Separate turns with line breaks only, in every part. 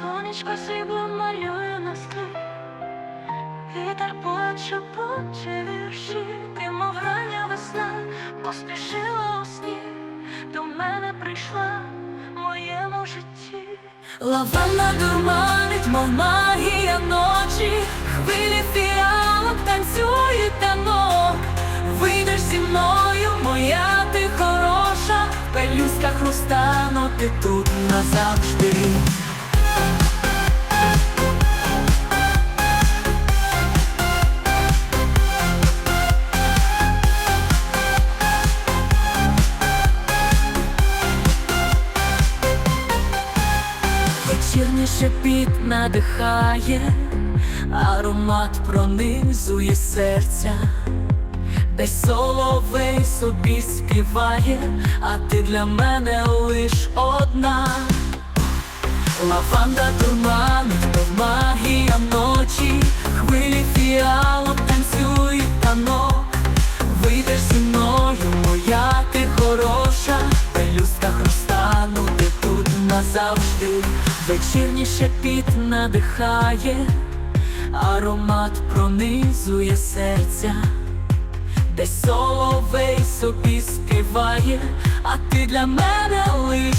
Сонечко срібло малює на склі, вітер поет шепоче вірші, ти мов рання весна, поспішила у сні, до мене прийшла в моєму житті. Лаванна дурманить, мов магія ночі, хвилі фіалок танцюють танок. Вийдеш зі мною, моя ти хороша, в пелюсках розтану ти тут назавжди. Вечірній шепіт надихає, аромат пронизує серця, десь соловей собі співає, а ти для мене лиш одна. Лаванда дурманить, магія ночі, хвилі фіалок Вечірній шепіт надихає, аромат пронизує серця, десь соловей собі співає, а ти для мене лиш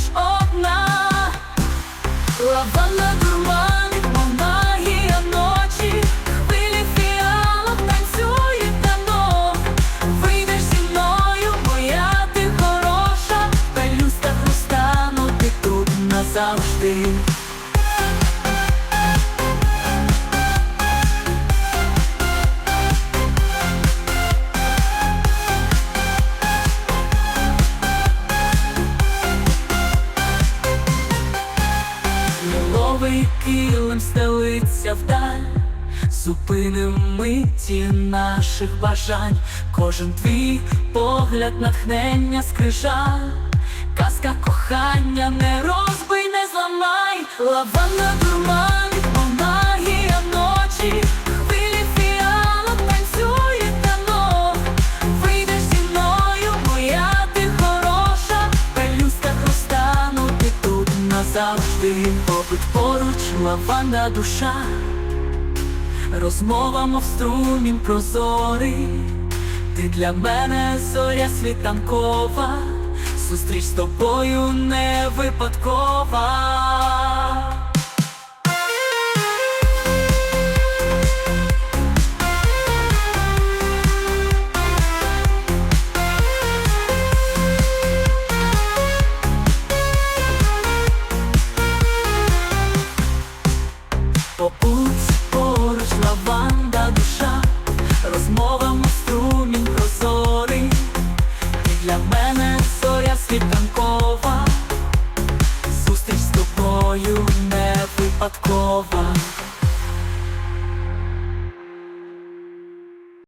Лиловий килим стелиться вдаль, зупиним миті наших бажань, кожен твій погляд, натхнення скрижаль, казка кохання не розбий, не зламай, лаванна дурманить, мов магія ночі, хвилі лаванда душа, розмова, мов струмінь прозорий. Ти для мене зоря світанкова, зустріч з тобою не випадкова. Лаванда душа, розмова мов струмінь прозорий, і для мене зоря світанкова, зустріч з тобою не випадкова.